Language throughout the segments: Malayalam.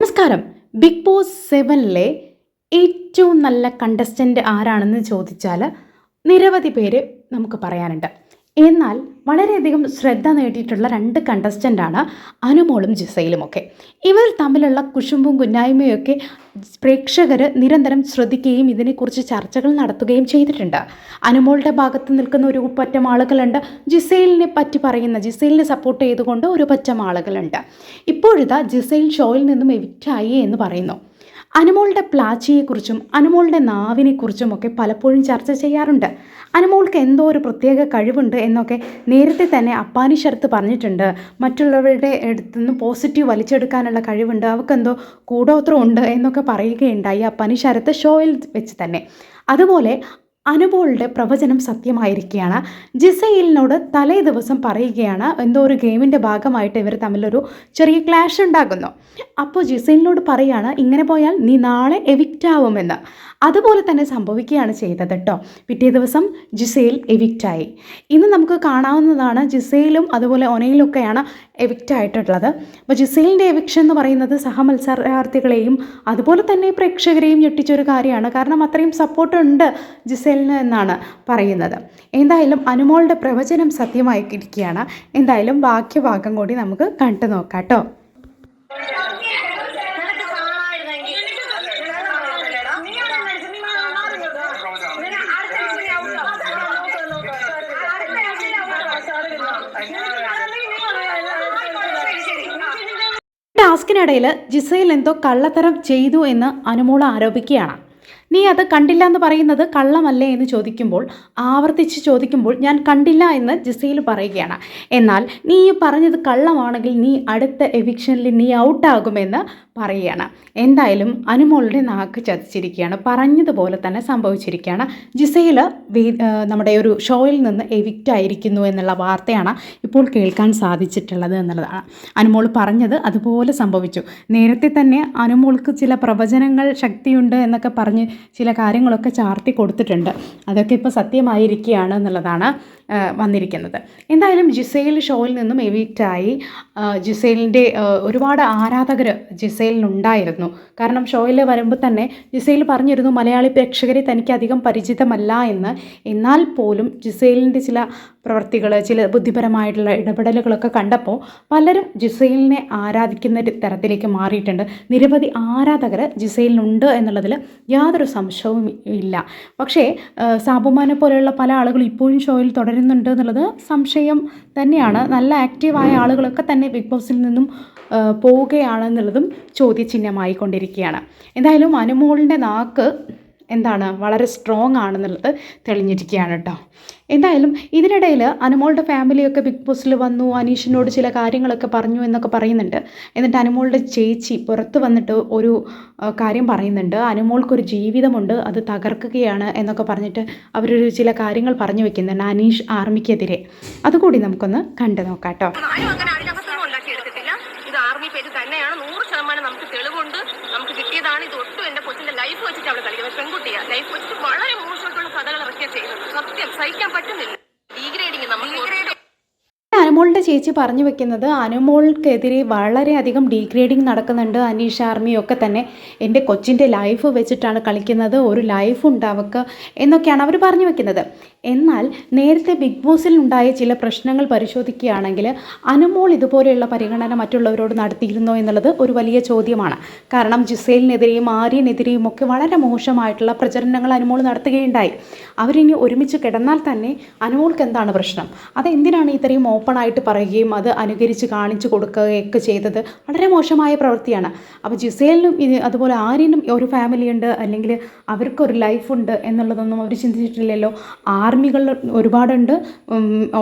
നമസ്കാരം. ബിഗ് ബോസ് സെവനിലെ ഏറ്റവും നല്ല കണ്ടസ്റ്റന്റ് ആരാണെന്ന് ചോദിച്ചാൽ നിരവധി പേര് നമുക്ക് പറയാനുണ്ട്. എന്നാൽ വളരെയധികം ശ്രദ്ധ നേടിയിട്ടുള്ള രണ്ട് കണ്ടസ്റ്റന്റാണ് അനുമോളും ജിസയിലുമൊക്കെ. ഇവർ തമ്മിലുള്ള കുശുമ്പും കുന്നായ്മയൊക്കെ പ്രേക്ഷകർ നിരന്തരം ശ്രദ്ധിക്കുകയും ഇതിനെക്കുറിച്ച് ചർച്ചകൾ നടത്തുകയും ചെയ്തിട്ടുണ്ട്. അനുമോളുടെ ഭാഗത്ത് നിൽക്കുന്ന ഒരു പറ്റം ആളുകളുണ്ട്. ജിസൈലിനെ പറ്റി പറയുന്ന ജിസൈലിനെ സപ്പോർട്ട് ചെയ്തുകൊണ്ട് ഒരു പറ്റം ആളുകളുണ്ട്. ഇപ്പോഴിതാ ജിസൈൽ ഷോയിൽ നിന്നും എവിക്റ്റായി എന്ന് പറയുന്നു. അനുമോളുടെ പ്ലാച്ചിയെക്കുറിച്ചും അനുമോളുടെ നാവിനെക്കുറിച്ചും ഒക്കെ പലപ്പോഴും ചർച്ച ചെയ്യാറുണ്ട്. അനുമോൾക്ക് എന്തോ ഒരു പ്രത്യേക കഴിവുണ്ട് എന്നൊക്കെ നേരത്തെ തന്നെ അപ്പാനി ശരത്ത് പറഞ്ഞിട്ടുണ്ട്. മറ്റുള്ളവരുടെ അടുത്ത് നിന്ന് പോസിറ്റീവ് വലിച്ചെടുക്കാനുള്ള കഴിവുണ്ട് അവൾക്കെന്തോ കൂടോത്രം ഉണ്ട് എന്നൊക്കെ പറയുകയുണ്ടായി അപ്പാനി ശരത്ത് ഷോയിൽ വെച്ച് തന്നെ. അതുപോലെ അനുമോളുടെ പ്രവചനം സത്യമായിരിക്കുകയാണ്. ജിസയിലിനോട് തലേ ദിവസം പറയുകയാണ്. എന്തോ ഒരു ഗെയിമിന്റെ ഭാഗമായിട്ട് ഇവർ തമ്മിലൊരു ചെറിയ ക്ലാഷ് ഉണ്ടാകുന്നു. അപ്പോൾ ജിസയിലിനോട് പറയുകയാണ് ഇങ്ങനെ പോയാൽ നീ നാളെ എവിക്റ്റ് ആവുമെന്ന്. അതുപോലെ തന്നെ സംഭവിക്കുകയാണ് ചെയ്തത് കേട്ടോ. പിറ്റേ ദിവസം ജിസയിൽ എവിക്റ്റായി ഇന്ന് നമുക്ക് കാണാവുന്നതാണ് ജിസയിലും അതുപോലെ ഒനയിലൊക്കെയാണ് എവിക്റ്റ് ആയിട്ടുള്ളത്. അപ്പോൾ ജിസൈലിന്റെ എവിക്ഷൻ എന്ന് പറയുന്നത് സഹമത്സരാർത്ഥികളെയും അതുപോലെ തന്നെ പ്രേക്ഷകരെയും ഞെട്ടിച്ചൊരു കാര്യമാണ്. കാരണം അത്രയും സപ്പോർട്ട് ഉണ്ട് ജിസേലിന് എന്നാണ് പറയുന്നത്. എന്തായാലും അനുമോളുടെ പ്രവചനം സത്യമായിരിക്കുകയാണ് എന്തായാലും ബാക്കി ഭാഗം കൂടി നമുക്ക് കണ്ടു നോക്കാം കേട്ടോ. ടാസ്കിനിടയിൽ ജിസയിൽ എന്തോ കള്ളത്തരം ചെയ്തു എന്ന് അനുമോൾ ആരോപിക്കുകയാണ്. നീ അത് കണ്ടില്ല എന്ന് പറയുന്നത് കള്ളമല്ലേ എന്ന് ചോദിക്കുമ്പോൾ ആവർത്തിച്ച് ചോദിക്കുമ്പോൾ ഞാൻ കണ്ടില്ല എന്ന് ജിസയിൽ പറയുകയാണ്. എന്നാൽ നീ പറഞ്ഞത് കള്ളമാണെങ്കിൽ നീ അടുത്ത എവിക്ഷനിൽ നീ ഔട്ടാകുമെന്ന് പറയുകയാണ്. എന്തായാലും അനുമോളുടെ നാക്ക് ചതിച്ചിരിക്കുകയാണ്. പറഞ്ഞതുപോലെ തന്നെ സംഭവിച്ചിരിക്കുകയാണ്. ജിസയിൽ നമ്മുടെ ഒരു ഷോയിൽ നിന്ന് എവിക്റ്റ് ആയിരിക്കുന്നു എന്നുള്ള വാർത്തയാണ് ഇപ്പോൾ കേൾക്കാൻ സാധിച്ചിട്ടുള്ളത് എന്നുള്ളതാണ് അനുമോൾ പറഞ്ഞത് അതുപോലെ സംഭവിച്ചു. നേരത്തെ തന്നെ അനുമോൾക്ക് ചില പ്രവചനങ്ങൾ ശക്തിയുണ്ട് എന്നൊക്കെ പറഞ്ഞ് ചില കാര്യങ്ങളൊക്കെ ചാർത്തി കൊടുത്തിട്ടുണ്ട്. അതൊക്കെ ഇപ്പോൾ സത്യമായിരിക്കുകയാണ് എന്നുള്ളതാണ്. വന്നിരിക്കുന്നത്. എന്തായാലും ജിസൈൽ ഷോയിൽ നിന്നും എവിക്റ്റായി. ജിസൈലിന്റെ ഒരുപാട് ആരാധകർ ജിസൈലിനുണ്ടായിരുന്നു. കാരണം ഷോയിൽ വരുമ്പോൾ തന്നെ ജിസൈൽ പറഞ്ഞിരുന്നു മലയാളി പ്രേക്ഷകരെ തനിക്ക് അധികം പരിചിതമല്ല എന്ന്. എന്നാൽ പോലും ജിസൈലിന്റെ ചില പ്രവർത്തികൾ ചില ബുദ്ധിപരമായിട്ടുള്ള ഇടപെടലുകളൊക്കെ കണ്ടപ്പോൾ പലരും ജിസൈലിനെ ആരാധിക്കുന്ന തരത്തിലേക്ക് മാറിയിട്ടുണ്ട്. നിരവധി ആരാധകർ ജിസൈലിനുണ്ട് എന്നുള്ളതിൽ യാതൊരു സംശയവും ഇല്ല. പക്ഷേ സാബുമാനെ പോലെയുള്ള പല ആളുകൾ ഇപ്പോഴും ഷോയിൽ തുടരുന്നുണ്ട് എന്നുള്ളത് സംശയം തന്നെയാണ്. നല്ല ആക്റ്റീവായ ആളുകളൊക്കെ തന്നെ ബിഗ് ബോസിൽ നിന്നും പോവുകയാണെന്നുള്ളതും ചോദ്യചിഹ്നമായിക്കൊണ്ടിരിക്കുകയാണ്. എന്തായാലും അനുമോളിന്റെ നാക്ക് എന്താണ്? വളരെ സ്ട്രോങ് ആണെന്നുള്ളത് തെളിഞ്ഞിരിക്കുകയാണ് കേട്ടോ എന്തായാലും ഇതിനിടയിൽ അനുമോളുടെ ഫാമിലിയൊക്കെ ബിഗ് ബോസിൽ വന്നു അനീഷിനോട് ചില കാര്യങ്ങളൊക്കെ പറഞ്ഞു എന്നൊക്കെ പറയുന്നുണ്ട്. എന്നിട്ട് അനുമോളുടെ ചേച്ചി പുറത്ത് വന്നിട്ട് ഒരു കാര്യം പറയുന്നുണ്ട്. അനുമോൾക്കൊരു ജീവിതമുണ്ട് അത് തകർക്കുകയാണ് എന്നൊക്കെ പറഞ്ഞിട്ട് അവരൊരു ചില കാര്യങ്ങൾ പറഞ്ഞു വെക്കുന്നുണ്ട് അനീഷ് ആർമിക്കെതിരെ അതുകൂടി നമുക്കൊന്ന് കണ്ടു നോക്കാം കേട്ടോ ആരും അങ്ങനെ അതിനകത്തൊന്നും ഉണ്ടാക്കിയെടുത്തിട്ടില്ല ഇത് ആർമി പേര് തന്നെയാണ് നൂറ് ശതമാനം നമുക്ക് തെളിവുണ്ട് നമുക്ക് കിട്ടിയതാണ് ഇത് ഒട്ടും എന്റെ കൊച്ചിന്റെ ലൈഫ് വെച്ചിട്ട് അവൾ കളിക്കുന്നത് പെൺകുട്ടിയാ. ലൈഫ് വെച്ച് വളരെ മോശമായിട്ടുള്ള കഥകൾ ഇറക്കിയ ചെയ്യുന്നത്. സത്യം സഹിക്കാൻ പറ്റുന്നില്ല. ഡീഗ്രേഡിങ് നമുക്ക് അനുമോളുടെ ചേച്ചി പറഞ്ഞു വെക്കുന്നത് അനുമോൾക്കെതിരെ വളരെയധികം ഡീഗ്രേഡിങ് നടക്കുന്നുണ്ട് അനീഷ് ആർമിയൊക്കെ തന്നെ. എന്റെ കൊച്ചിന്റെ ലൈഫ് വെച്ചിട്ടാണ് കളിക്കുന്നത്. ഒരു ലൈഫ് ഉണ്ട് അവൾക്ക് എന്നൊക്കെയാണ് അവർ പറഞ്ഞു വെക്കുന്നത്. എന്നാൽ നേരത്തെ ബിഗ് ബോസിൽ ഉണ്ടായ ചില പ്രശ്നങ്ങൾ പരിശോധിക്കുകയാണെങ്കിൽ അനുമോൾ ഇതുപോലെയുള്ള പരിഗണന മറ്റുള്ളവരോട് നടത്തിയിരുന്നോ എന്നുള്ളത് ഒരു വലിയ ചോദ്യമാണ്. കാരണം ജിസേലിനെതിരെയും ആര്യനെതിരെയും ഒക്കെ വളരെ മോശമായിട്ടുള്ള പ്രചരണങ്ങൾ അനുമോൾ നടത്തുകയുണ്ടായി. അവരിനി ഒരുമിച്ച് കിടന്നാൽ തന്നെ അനുമോൾക്ക് എന്താണ് പ്രശ്നം? അതെന്തിനാണ് ഇത്രയും ഓപ്പണായിട്ട് പറയുകയും അത് അനുകരിച്ച് കാണിച്ചു കൊടുക്കുകയൊക്കെ ചെയ്തത്? വളരെ മോശമായ പ്രവൃത്തിയാണ്. അപ്പോൾ ജിസേലിനും ഇത് അതുപോലെ ആര്യനും ഒരു ഫാമിലി ഉണ്ട് അല്ലെങ്കിൽ അവർക്കൊരു ലൈഫുണ്ട് എന്നുള്ളതൊന്നും അവർ ചിന്തിച്ചിട്ടില്ലല്ലോ. ആർമികൾ ഒരുപാടുണ്ട്.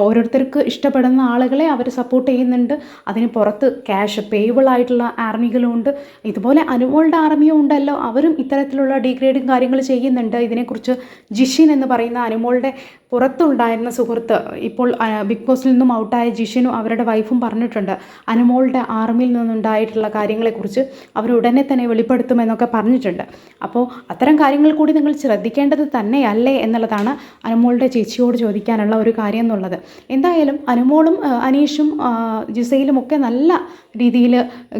ഓരോരുത്തർക്ക് ഇഷ്ടപ്പെടുന്ന ആളുകളെ അവർ സപ്പോർട്ട് ചെയ്യുന്നുണ്ട്. അതിന് പുറത്ത് ക്യാഷ് പേയബിൾ ആയിട്ടുള്ള ആർമികളും ഉണ്ട്. ഇതുപോലെ അനുമോളുടെ ആർമിയും ഉണ്ടല്ലോ. അവരും ഇത്തരത്തിലുള്ള ഡീഗ്രേഡും കാര്യങ്ങൾ ചെയ്യുന്നുണ്ട്. ഇതിനെക്കുറിച്ച് ജിഷിൻ എന്ന് പറയുന്ന അനുമോളുടെ പുറത്തുണ്ടായിരുന്ന സുഹൃത്ത് ഇപ്പോൾ ബിഗ് ബോസിൽ നിന്നും ഔട്ടായ ജിഷിനും അവരുടെ വൈഫും പറഞ്ഞിട്ടുണ്ട്. അനുമോളുടെ ആർമിയിൽ നിന്നുണ്ടായിട്ടുള്ള കാര്യങ്ങളെക്കുറിച്ച് അവർ ഉടനെ തന്നെ വെളിപ്പെടുത്തുമെന്നൊക്കെ പറഞ്ഞിട്ടുണ്ട്. അപ്പോൾ അത്തരം കാര്യങ്ങൾ കൂടി നിങ്ങൾ ശ്രദ്ധിക്കേണ്ടത് തന്നെയല്ലേ എന്നുള്ളതാണ് അനുമോളുടെ അനുമോളുടെ ചേച്ചിയോട് ചോദിക്കാനുള്ള ഒരു കാര്യം എന്നുള്ളത്. എന്തായാലും അനുമോളും അനീഷും ജിസയിലും ഒക്കെ നല്ല രീതിയിൽ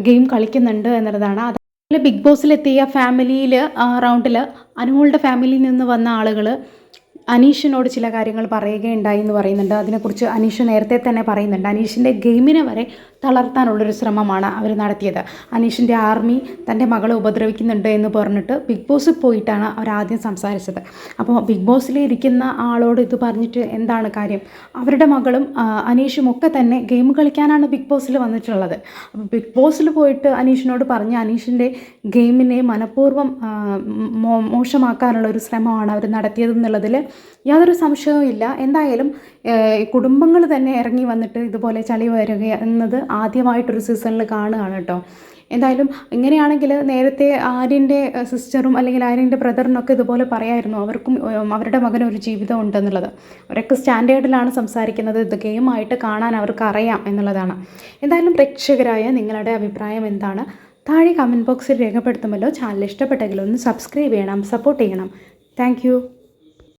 ഗെയിം കളിക്കുന്നുണ്ട് എന്നുള്ളതാണ്. അതുപോലെ ബിഗ് ബോസിലെത്തിയ ഫാമിലിയിൽ റൗണ്ടിൽ അനുമോളുടെ ഫാമിലിയിൽ നിന്ന് വന്ന ആളുകൾ അനീഷിനോട് ചില കാര്യങ്ങൾ പറയുകയുണ്ടായി എന്ന് പറയുന്നുണ്ട്. അതിനെക്കുറിച്ച് അനീഷ് നേരത്തെ തന്നെ പറയുന്നുണ്ട്. അനീഷിന്റെ ഗെയിമിനെ വരെ തളർത്താനുള്ളൊരു ശ്രമമാണ് അവർ നടത്തിയത്. അനീഷിന്റെ ആർമി തന്റെ മകളെ ഉപദ്രവിക്കുന്നുണ്ട് എന്ന് പറഞ്ഞിട്ട് ബിഗ് ബോസിൽ പോയിട്ടാണ് അവർ ആദ്യം സംസാരിച്ചത്. അപ്പോൾ ബിഗ് ബോസിൽ ഇരിക്കുന്ന ആളോട് ഇത് പറഞ്ഞിട്ട് എന്താണ് കാര്യം? അവരുടെ മകളും അനീഷും ഒക്കെ തന്നെ ഗെയിം കളിക്കാനാണ് ബിഗ് ബോസിൽ വന്നിട്ടുള്ളത്. അപ്പോൾ ബിഗ് ബോസിൽ പോയിട്ട് അനീഷിനോട് പറഞ്ഞ് അനീഷിന്റെ ഗെയിമിനെ മനഃപൂർവം മോശമാക്കാനുള്ള ഒരു ശ്രമമാണ് അവർ നടത്തിയതെന്നുള്ളതിൽ യാതൊരു സംശയവും ഇല്ല. എന്തായാലും കുടുംബങ്ങൾ തന്നെ ഇറങ്ങി വന്നിട്ട് ഇതുപോലെ ചളി വരിക എന്നത് ആദ്യമായിട്ടൊരു സീസണിൽ കാണുകയാണ് കേട്ടോ. എന്തായാലും ഇങ്ങനെയാണെങ്കിൽ നേരത്തെ ആര്യന്റെ സിസ്റ്ററും അല്ലെങ്കിൽ ആര്യന്റെ ബ്രദറിനൊക്കെ ഇതുപോലെ പറയായിരുന്നു. അവർക്കും അവരുടെ മകന് ഒരു ജീവിതം ഉണ്ടെന്നുള്ളത്. അവരൊക്കെ സ്റ്റാൻഡേർഡിലാണ് സംസാരിക്കുന്നത്. ഇത് ഗെയിമായിട്ട് കാണാൻ അവർക്ക് അറിയാം എന്നുള്ളതാണ്. എന്തായാലും പ്രേക്ഷകരായ നിങ്ങളുടെ അഭിപ്രായം എന്താണ്? താഴെ കമന്റ് ബോക്സിൽ രേഖപ്പെടുത്തുമല്ലോ. ചാനൽ ഇഷ്ടപ്പെട്ടെങ്കിൽ ഒന്ന് സബ്സ്ക്രൈബ് ചെയ്യണം സപ്പോർട്ട് ചെയ്യണം. താങ്ക്